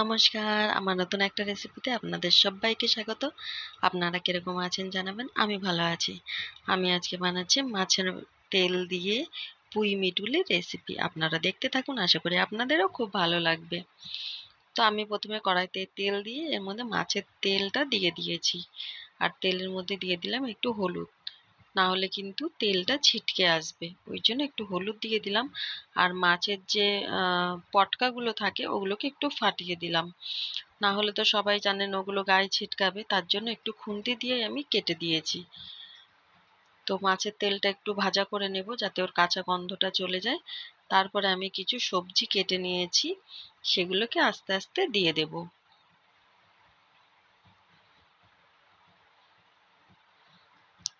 নমস্কার, আমার নতুন একটা রেসিপিতে আপনাদের সবাইকে স্বাগত। আপনারা কীরকম আছেন জানাবেন? আমি ভালো আছি। আমি আজকে বানাচ্ছি মাছের তেল দিয়ে পুঁই মিটুলির রেসিপি আপনারা দেখতে থাকুন, আশা করি আপনাদেরও খুব ভালো লাগবে। তো আমি প্রথমে কড়াইতে তেল দিয়ে এর মধ্যে মাছের তেলটা দিয়ে দিয়েছি। আর তেলের মধ্যে দিয়ে দিলাম একটু হলুদ। না হলে কিন্তু তেলটা ছিটকে আসবে। ওই জন্য একটু হলুদ দিয়ে দিলাম। আর মাছের যে পটকাগুলো থাকে, ওগুলোকে একটু ফাটিয়ে দিলাম। না হলে তো সবাই জানেন ওগুলো গায়ে ছিটকাবে, তার জন্য একটু খুন্তি দিয়ে আমি কেটে দিয়েছি। তো মাছের তেলটা একটু ভাজা করে নেব, যাতে ওর কাঁচা গন্ধটা চলে যায়। তারপরে আমি কিছু সবজি কেটে নিয়েছি, সেগুলোকে আস্তে আস্তে দিয়ে দেবো।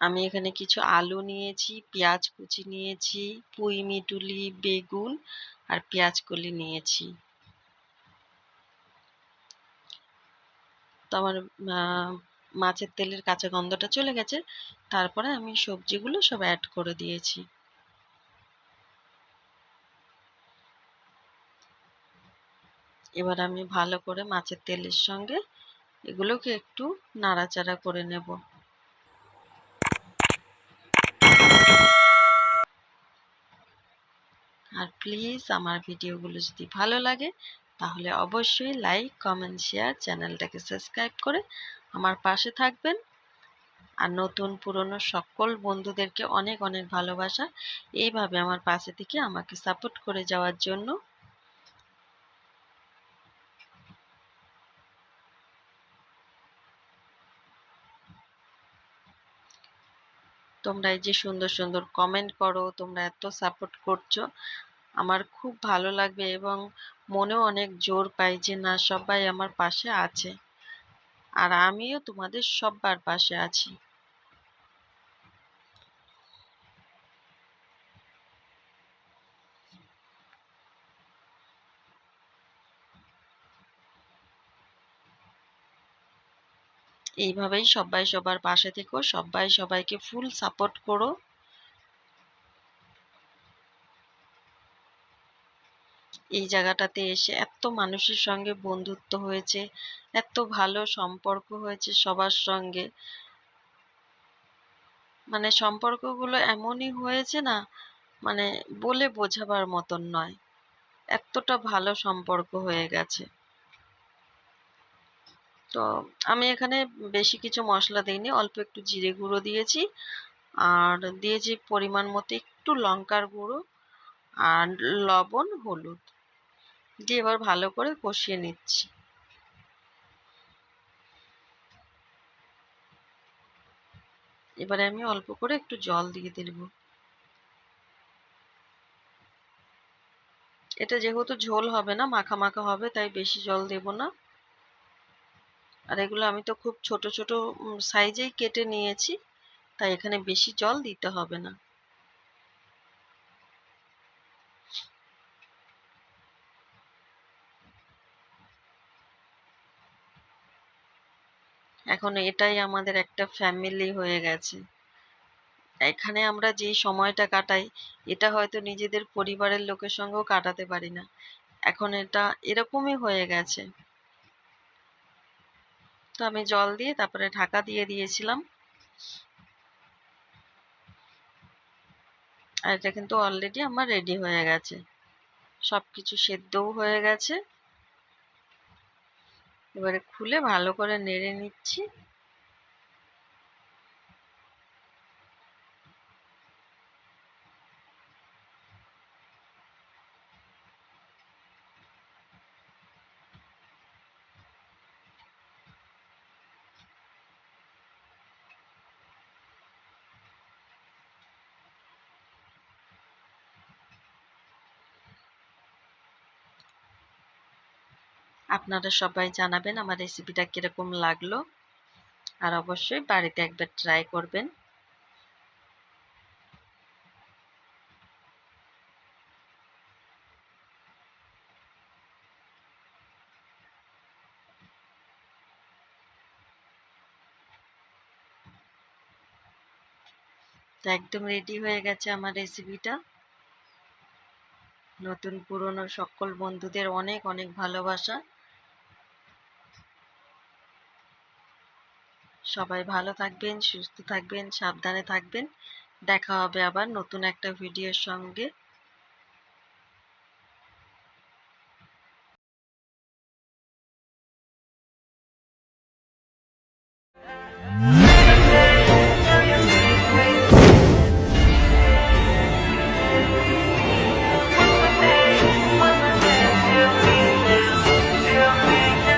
আমি এখানে কিছু আলু নিয়েছি, পেঁয়াজ কুচি নিয়েছি, পুঁই মিটুলি, বেগুন আর পেঁয়াজ কলি নিয়েছি। তো আমার মাছের তেলের কাঁচা গন্ধটা চলে গেছে, তারপরে আমি সবজিগুলো সব অ্যাড করে দিয়েছি। এবার আমি ভালো করে মাছের তেলের সঙ্গে এগুলোকে একটু নাড়াচাড়া করে নেব। আর প্লিজ আমার ভিডিওগুলো যদি ভালো লাগে, তাহলে অবশ্যই লাইক কমেন্ট শেয়ার চ্যানেলটাকে সাবস্ক্রাইব করে আমার পাশে থাকবেন। আর নতুন পুরনো সকল বন্ধুদেরকে অনেক অনেক ভালোবাসা। এইভাবে আমার পাশে থেকে আমাকে সাপোর্ট করে যাওয়ার জন্য তোমরা এই যে সুন্দর সুন্দর কমেন্ট করো, তোমরা এত সাপোর্ট করছ, আমার খুব ভালো লাগবে এবং মনেও অনেক জোর পাই যে না, সবাই আমার পাশে আছে। আর আমিও তোমাদের সবার পাশে আছি। এইভাবেই সবাই সবার পাশে থেকো, সবাই সবাইকে ফুল সাপোর্ট করো। এই জায়গাটাতে এসে এত মানুষের সঙ্গে বন্ধুত্ব হয়েছে, এত ভালো সম্পর্ক হয়েছে সবার সঙ্গে। মানে সম্পর্কগুলো এমনই হয়েছে না মানে বলে বোঝাবার মতন নয়, এতটা ভালো সম্পর্ক হয়ে গেছে। তো আমি এখানে বেশি কিছু মশলা দিইনি, অল্প একটু জিরে গুঁড়ো দিয়েছি। আর দিয়েছি পরিমাণ মতো একটু লঙ্কার গুঁড়ো আর লবণ, হলুদ। দিয়ে এবার ভালো করে কষিয়ে নিচ্ছি। এবারে আমি অল্প করে একটু জল দিয়ে দেব। এটা যেহেতু ঝোল হবে না, মাখা মাখা হবে, তাই বেশি জল দেব না। আর এগুলো আমি তো খুব ছোট ছোট সাইজেই কেটে নিয়েছি, তাই এখানে বেশি জল দিতে হবে না। এখন এটাই আমাদের একটা ফ্যামিলি হয়ে গেছে। এখানে আমরা যে সময়টা কাটাই, এটা হয়তো নিজেদের পরিবারের লোকের সঙ্গেও কাটাতে পারি না। এখন এটা এরকমই হয়ে গেছে। আমি জল দিয়ে তারপরে ঢাকা দিয়ে দিয়েছিলাম। আর এটা কিন্তু অলরেডি আমার রেডি হয়ে গেছে। সব কিছু সেদ্ধও হয়ে গেছে। এবারে খুলে ভালো করে নেড়ে নিচ্ছি। আপনারা সবাই জানাবেন আমার রেসিপিটা কীরকম লাগল। আর অবশ্যই বাড়িতে একবার ট্রাই করবেন। তো একদম রেডি হয়ে গেছে আমার রেসিপিটা নতুন পুরনো সকল বন্ধুদের অনেক অনেক ভালোবাসা। সবাই ভালো থাকবেন সুস্থ থাকবেন সাবধানে থাকবেন। দেখা হবে আবার নতুন একটা ভিডিওর সঙ্গে।